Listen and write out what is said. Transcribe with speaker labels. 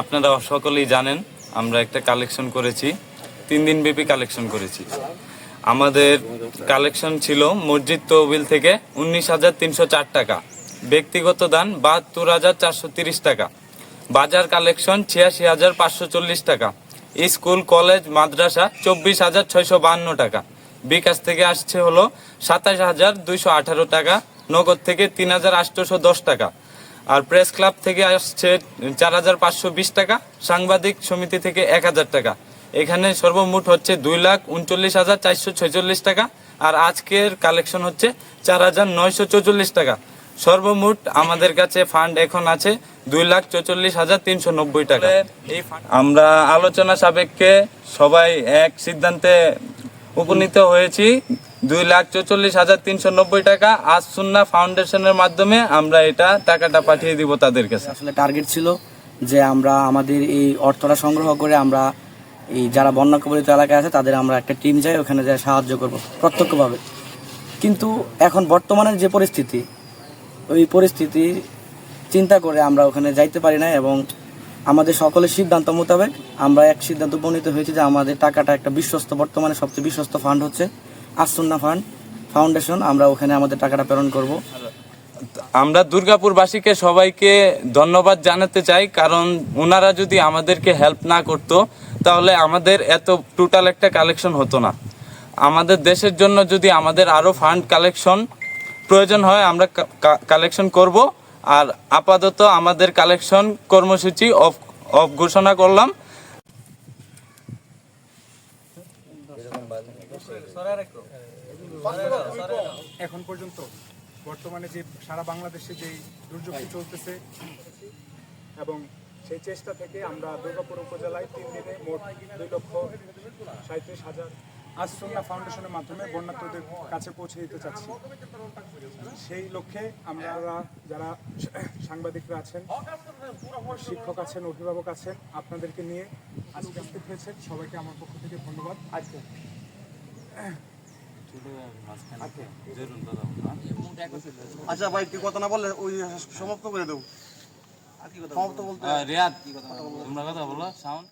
Speaker 1: আপনারা সকলেই জানেন, আমরা একটা কালেকশন করেছি। তিন দিন ব্যাপী কালেকশন করেছি। আমাদের কালেকশন ছিল মসজিদ তহবিল থেকে উনিশ হাজার তিনশো চার টাকা। ব্যক্তিগত দান বাহাত্তর হাজার চারশো তিরিশ টাকা। বাজার কালেকশন ছিয়াশি হাজার পাঁচশো চল্লিশ টাকা। স্কুল, কলেজ, মাদ্রাসা চব্বিশ হাজার ছয়শো বাহান্ন টাকা। বিকাশ থেকে আসছে হলো সাতাশ হাজার দুইশো আঠারো টাকা, নগদ থেকে তিন হাজার আটশোশো দশ টাকা। আর প্রেস ক্লাব থেকে আসছে চার হাজার পাঁচশো বিশ টাকা সাংবাদিক সমিতি থেকে এক হাজার টাকা। এখানে সর্বমোট হচ্ছে দুই লাখ উনচল্লিশ হাজার চারশো ছয়চল্লিশ টাকা আর আজকের কালেকশন হচ্ছে চার হাজার নয়শো চৌচল্লিশ টাকা। সর্বমোট আমাদের কাছে ফান্ড এখন আছে দুই লাখ চৌচল্লিশ হাজার তিনশো নব্বই টাকা। আমরা আলোচনা সাপেক্ষে সবাই এক সিদ্ধান্তে উপনীত হয়েছি। দুই লাখ চৌচল্লিশ হাজার তিনশো নব্বই টাকা আজ সুন্না ফাউন্ডেশনের মাধ্যমে আমরা এটা টাকাটা পাঠিয়ে দিব তাদের কাছে।
Speaker 2: আসলে টার্গেট ছিল যে আমরা আমাদের এই অর্থটা সংগ্রহ করে আমরা এই যারা বন্যা কবলিত এলাকায় আছে, তাদের আমরা একটা টিম যাই, ওখানে যাই সাহায্য করব প্রত্যক্ষভাবে। কিন্তু এখন বর্তমানের যে পরিস্থিতি, ওই পরিস্থিতি চিন্তা করে আমরা ওখানে যাইতে পারি না এবং আমাদের সকলের সিদ্ধান্ত মোতাবেক আমরা এক সিদ্ধান্ত উপনীত হয়েছি যে আমাদের টাকাটা একটা বিশ্বস্ত, বর্তমানে সবচেয়ে বিশ্বস্ত ফান্ড হচ্ছে আসুন্না ফান্ড ফাউন্ডেশন, আমরা ওখানে আমাদের টাকাটা প্রেরণ করব।
Speaker 1: আমরা দুর্গাপুরবাসীকে সবাইকে ধন্যবাদ জানাতে চাই, কারণ ওনারা যদি আমাদেরকে হেল্প না করতো, তাহলে আমাদের এত টোটাল একটা কালেকশন হতো না। আমাদের দেশের জন্য যদি আমাদের আরও ফান্ড কালেকশন প্রয়োজন হয়, আমরা কালেকশন করব। আর আপাতত আমাদের কালেকশন কর্মসূচি অফ অফ ঘোষণা করলাম।
Speaker 3: এখন পর্যন্ত বর্তমানে যে সারা বাংলাদেশে যে দুর্যোগটি চলতেছে এবং সেই চেষ্টা থেকে আমরা দুর্গাপুর উপজেলায় তিন দিনে মোট দুই লক্ষ সাঁত্রিশ হাজার আসন্না ফাউন্ডেশনের মাধ্যমে বন্যার্থদের কাছে পৌঁছে দিতে চাচ্ছি। সেই লক্ষ্যে আমরা যারা সাংবাদিকরা আছেন, শিক্ষক আছেন, অভিভাবক আছেন, আপনাদেরকে নিয়ে আজকে উপস্থিত হয়েছেন। সবাইকে আমার পক্ষ থেকে ধন্যবাদ। আজকে
Speaker 4: আচ্ছা ভাই তুই কথা না বললে ওই সমাপ্ত করে দেবো। সমাপ্ত বলতে
Speaker 1: রিয়াদ তোমরা কথা বলো সাউন্ড।